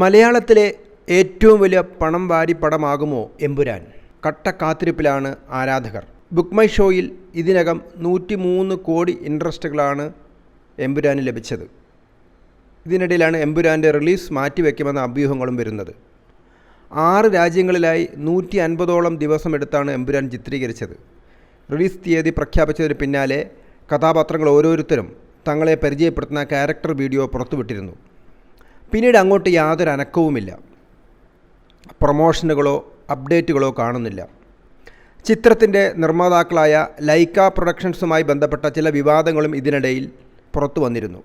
മലയാളത്തിലെ ഏറ്റവും വലിയ പണം വാരി പടമാകുമോ എമ്പുരാൻ? കട്ട കാത്തിരിപ്പിലാണ് ആരാധകർ. ബുക്ക് മൈ ഷോയിൽ ഇതിനകം നൂറ്റി മൂന്ന് കോടി ഇൻട്രസ്റ്റുകളാണ് എമ്പുരാന് ലഭിച്ചത്. ഇതിനിടയിലാണ് എമ്പുരാന്റെ റിലീസ് മാറ്റിവെക്കുമെന്ന അഭ്യൂഹങ്ങളും വരുന്നത്. ആറ് രാജ്യങ്ങളിലായി നൂറ്റി അൻപതോളം ദിവസമെടുത്താണ് എമ്പുരാൻ ചിത്രീകരിച്ചത്. റിലീസ് തീയതി പ്രഖ്യാപിച്ചതിന് പിന്നാലെ കഥാപാത്രങ്ങൾ ഓരോരുത്തരും തങ്ങളെ പരിചയപ്പെടുത്തുന്ന ക്യാരക്ടർ വീഡിയോ പുറത്തുവിട്ടിരുന്നു. പിന്നീട് അങ്ങോട്ട് യാതൊരു അനക്കവുമില്ല. പ്രൊമോഷനുകളോ അപ്ഡേറ്റുകളോ കാണുന്നില്ല. ചിത്രത്തിന്റെ നിർമ്മാതാക്കളായ ലൈക്ക പ്രൊഡക്ഷൻസുമായി ബന്ധപ്പെട്ട ചില വിവാദങ്ങളും ഇതിനിടയിൽ പുറത്തു വന്നിരുന്നു.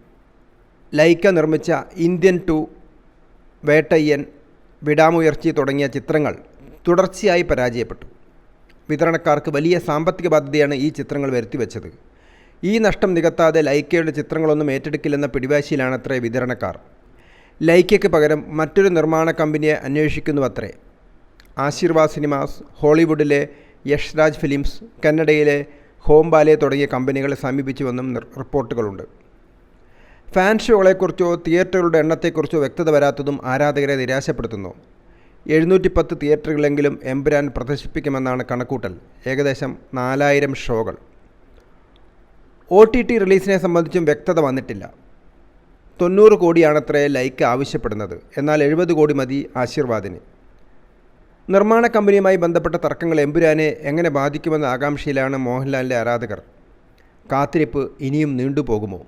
ലൈക്ക നിർമ്മിച്ച ഇന്ത്യൻ ടു വേട്ടയ്യൻ വിടാമുയർച്ചി തുടങ്ങിയ ചിത്രങ്ങൾ തുടർച്ചയായി പരാജയപ്പെട്ടു. വിതരണക്കാർക്ക് വലിയ സാമ്പത്തിക ബാധ്യതയാണ് ഈ ചിത്രങ്ങൾ വരുത്തിവെച്ചത്. ഈ നഷ്ടം നികത്താതെ ലൈക്കയുടെ ചിത്രങ്ങളൊന്നും ഏറ്റെടുക്കില്ലെന്ന പിടിവാശിയിലാണത്രേ വിതരണക്കാർ. ലൈക്കയ്ക്ക് പകരം മറ്റൊരു നിർമ്മാണ കമ്പനിയെ അന്വേഷിക്കുന്നുവത്രേ. ആശീർവാദ് സിനിമാസ് ഹോളിവുഡിലെ യഷ്രാജ് ഫിലിംസ് കന്നഡയിലെ ഹോംബാലെ തുടങ്ങിയ കമ്പനികളെ സമീപിച്ചുവെന്നും റിപ്പോർട്ടുകളുണ്ട്. ഫാൻ ഷോകളെക്കുറിച്ചോ തിയേറ്ററുകളുടെ എണ്ണത്തെക്കുറിച്ചോ വ്യക്തത വരാത്തതും ആരാധകരെ നിരാശപ്പെടുത്തുന്നു. എഴുന്നൂറ്റി പത്ത് തിയേറ്ററുകളെങ്കിലും എംബ്രാൻ പ്രദർശിപ്പിക്കുമെന്നാണ് കണക്കൂട്ടൽ. ഏകദേശം നാലായിരം ഷോകൾ. ഒ ടി ടി റിലീസിനെ സംബന്ധിച്ചും വ്യക്തത വന്നിട്ടില്ല. തൊണ്ണൂറ് കോടിയാണത്രേ ലൈക്ക് ആവശ്യപ്പെടുന്നത്. എന്നാൽ എഴുപത് കോടി മതി ആശീർവാദിന്. നിർമ്മാണ കമ്പനിയുമായി ബന്ധപ്പെട്ട തർക്കങ്ങൾ എമ്പുരാനെ എങ്ങനെ ബാധിക്കുമെന്ന ആകാംക്ഷയിലാണ് മോഹൻലാലിന്റെ ആരാധകർ. കാത്തിരിപ്പ് ഇനിയും നീണ്ടുപോകുമോ?